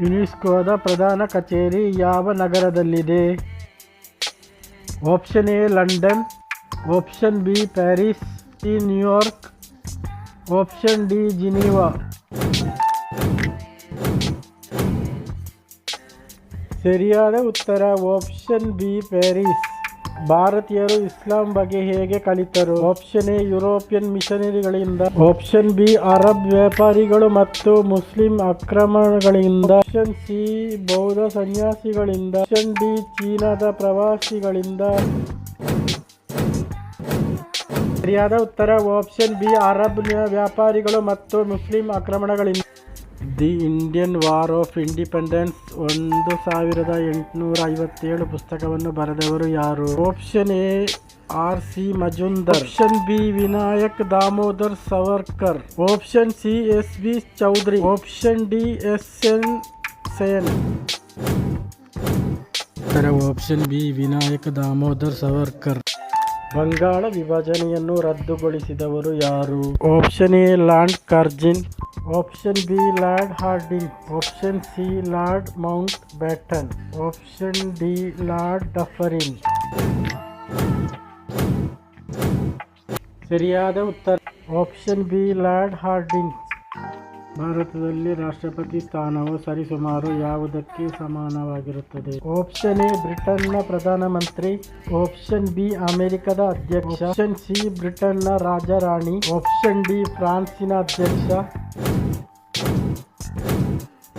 ಯುನೆಸ್ಕೋದ ಪ್ರಧಾನ ಕಚೇರಿ ಯಾವ ನಗರದಲ್ಲಿದೆ? Option A London option B Paris C New York option D Geneva ಸರಿಯಾದ ಉತ್ತರ ಆಪ್ಷನ್ ಬಿ ಪ್ಯಾರಿಸ್ ಭಾರತೀಯರು ಇಸ್ಲಾಂ ಬಗ್ಗೆ ಹೇಗೆ ಕಲಿತರು? ಆಪ್ಷನ್ ಎ ಯುರೋಪಿಯನ್ ಮಿಷನರಿಗಳಿಂದ ಆಪ್ಷನ್ ಬಿ ಅರಬ್ ವ್ಯಾಪಾರಿಗಳು ಮತ್ತು ಮುಸ್ಲಿಂ ಆಕ್ರಮಣಗಳಿಂದ. ಆಪ್ಷನ್ ಸಿ, ಬೌದ್ಧ ಸನ್ಯಾಸಿಗಳಿಂದ. ಆಪ್ಷನ್ ಡಿ, ಚೀನಾದ ಪ್ರವಾಸಿಗಳಿಂದ. ಸರಿಯಾದ ಉತ್ತರ ಆಪ್ಷನ್ ಬಿ ಅರಬ್ ವ್ಯಾಪಾರಿಗಳು ಮತ್ತು Muslim ಆಕ್ರಮಣಗಳಿಂದ. The Indian war of independence ಒಂದು ಸಾವಿರದ ಎಂಟುನೂರ ಐವತ್ತೇಳು ಪುಸ್ತಕವನ್ನು ಬರೆದವರು ಯಾರು? Option A, R C Majumdar. Option B, Vinayak Damodar Savarkar. Option C, S B Chaudhary. Option D, S N Sen. Option B, Vinayak Damodar Savarkar. Bangala ವಿಭಜನೆಯನ್ನು ರದ್ದುಗೊಳಿಸಿದವರು ಯಾರು? Option A Lord Curzon. Option B Lord Hardinge option C Lord Mountbatten option D Lord Dufferin ಸರಿಯಾದ ಉತ್ತರ option B Lord hoarding ಭಾರತದಲ್ಲಿ ರಾಷ್ಟ್ರಪತಿ ಸ್ಥಾನವು ಸರಿಸುಮಾರು ಯಾವುದಕ್ಕೆ ಸಮಾನವಾಗಿರುತ್ತದೆ? ಆಪ್ಷನ್ ಎ, ಬ್ರಿಟನ್ನ ಪ್ರಧಾನಮಂತ್ರಿ. ಆಪ್ಷನ್ ಬಿ, ಅಮೆರಿಕದ ಅಧ್ಯಕ್ಷ. ಆಪ್ಷನ್ ಸಿ, ಬ್ರಿಟನ್ನ ರಾಜರಾಣಿ. ಆಪ್ಷನ್ ಡಿ, ಫ್ರಾನ್ಸಿನ ಅಧ್ಯಕ್ಷ.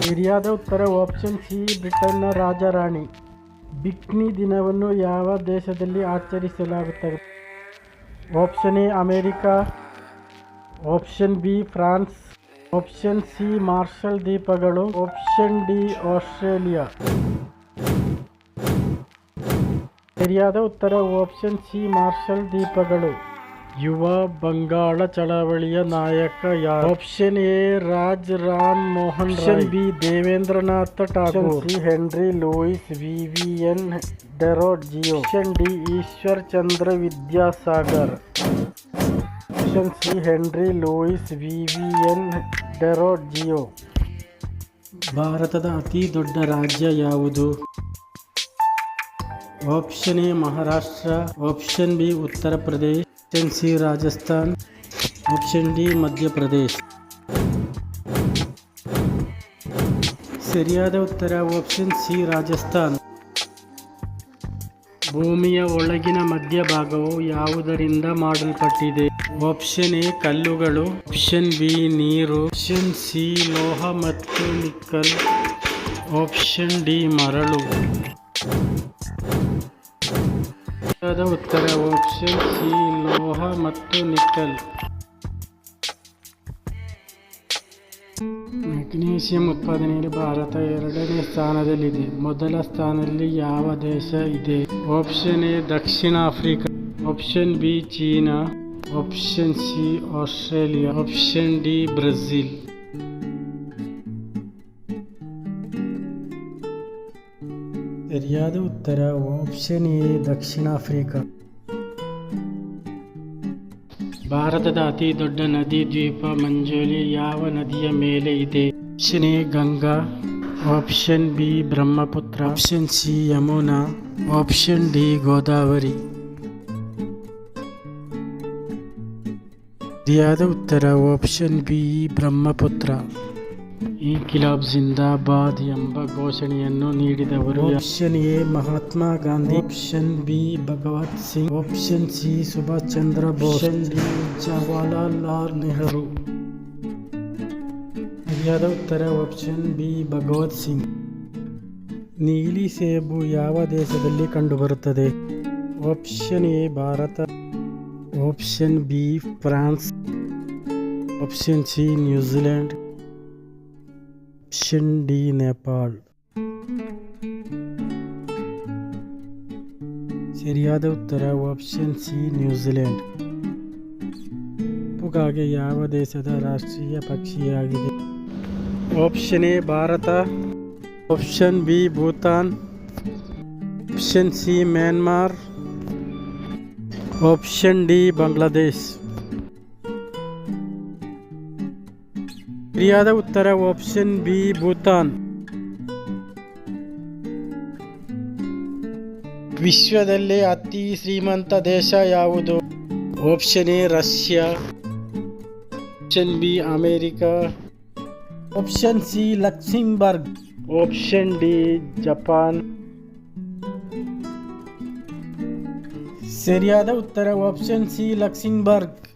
ಸರಿಯಾದ ಉತ್ತರ ಆಪ್ಷನ್ ಸಿ, ಬ್ರಿಟನ್ನ ರಾಜರಾಣಿ. ಬಿಕ್ನಿ ದಿನವನ್ನು ಯಾವ ದೇಶದಲ್ಲಿ ಆಚರಿಸಲಾಗುತ್ತದೆ? Option A, America. Option B, France. Option C Marshall ದ್ವೀಪಗಳು ಆಪ್ಷನ್ ಡಿ ಆಸ್ಟ್ರೇಲಿಯಾ ಸರಿಯಾದ ಉತ್ತರ ಆಪ್ಷನ್ ಸಿ ಮಾರ್ಷಲ್ ದ್ವೀಪಗಳು ಯುವ ಬಂಗಾಳ ಚಳವಳಿಯ ನಾಯಕ ಯಾರು option A Raj Ram Mohan option B Devendranath Thakur C Henry Louis V V N Derozio option D Ishwar Chandra Vidyasagar option C Henry Louis V V N Derozio ಭಾರತದ ಅತಿ ದೊಡ್ಡ ರಾಜ್ಯ ಯಾವುದು? Option A Maharashtra, option B Uttar Pradesh, option C Rajasthan, option D Madhya Pradesh. ಸರಿಯಾದ ಉತ್ತರ, option C Rajasthan. ಭೂಮಿಯ ಒಳಗಿನ ಮಧ್ಯಭಾಗವು ಯಾವುದರಿಂದ ಮಾಡಲ್ಪಟ್ಟಿದೆ? ಆಪ್ಷನ್ ಎ ಕಲ್ಲುಗಳು. ಆಪ್ಷನ್ ಬಿ ನೀರು. ಆಪ್ಷನ್ ಸಿ ಲೋಹ ಮತ್ತು ನಿಕ್ಕಲ್. ಆಪ್ಷನ್ ಡಿ ಮರಳು. ಉತ್ತರ. ಆಪ್ಷನ್ ಸಿ ಲೋಹ ಮತ್ತು ನಿಕ್ಕಲ್. ಮೆಗ್ನೀಷಿಯಂ ಉತ್ಪಾದನೆಯಲ್ಲಿ ಭಾರತ ಎರಡನೇ ಸ್ಥಾನದಲ್ಲಿದೆ. ಮೊದಲ ಸ್ಥಾನದಲ್ಲಿ ಯಾವ ದೇಶ ಇದೆ? Option A Dakshina Africa. Option B China. Option C Australia. Option D Brazil. ಸರಿಯಾದ ಉತ್ತರ ಆಪ್ಷನ್ ಎ ದಕ್ಷಿಣ ಆಫ್ರಿಕಾ. ಭಾರತದ ಅತಿ ದೊಡ್ಡ ನದಿ ದ್ವೀಪ ಮಂಜೋಲಿ ಯಾವ ನದಿಯ ಮೇಲೆ ಇದೆ? Option A Ganga. Option B Brahmaputra. Option C Yamuna. Option D Godavari. ಸರಿಯಾದ ಉತ್ತರ ಆಪ್ಷನ್ ಬಿ ಬ್ರಹ್ಮಪುತ್ರ. ಈ ಕಿಲಾಬ್ ಜಿಂದಾಬಾದ್ ಎಂಬ ಘೋಷಣೆಯನ್ನು ನೀಡಿದವರು option A Mahatma Gandhi option B Bhagat Singh option C Subhash Chandra Bose D Jawaharlal Nehru ಸರಿಯಾದ ಉತ್ತರ? ಆಪ್ಷನ್ ಬಿ ಭಗವತ್ ಸಿಂಗ್ ನೀಲಿ ಸೇಬು ಯಾವ ದೇಶದಲ್ಲಿ ಕಂಡುಬರುತ್ತದೆ? Option A Bharat. Option B France option C New Zealand option D Nepal ಸರಿಯಾದ ಉತ್ತರ option C New Zealand ಕಪ್ಪುಗಾಗೆ ಯಾವ ದೇಶದ ರಾಷ್ಟ್ರೀಯ ಪಕ್ಷಿಯಾಗಿದೆ option A Bharat option B Bhutan option C Myanmar option D Bangladesh ಸರಿಯಾದ ಉತ್ತರ ಆಪ್ಷನ್ ಬಿ ಭೂತಾನ್. ವಿಶ್ವದಲ್ಲಿ ಅತಿ ಶ್ರೀಮಂತ ದೇಶ ಯಾವುದು? Option A Russia. Option B America. Option C Luxembourg. Option D Japan. ಸರಿಯಾದ ಉತ್ತರ ಆಪ್ಷನ್ ಸಿ ಲಕ್ಸಿಂಬರ್ಗ್.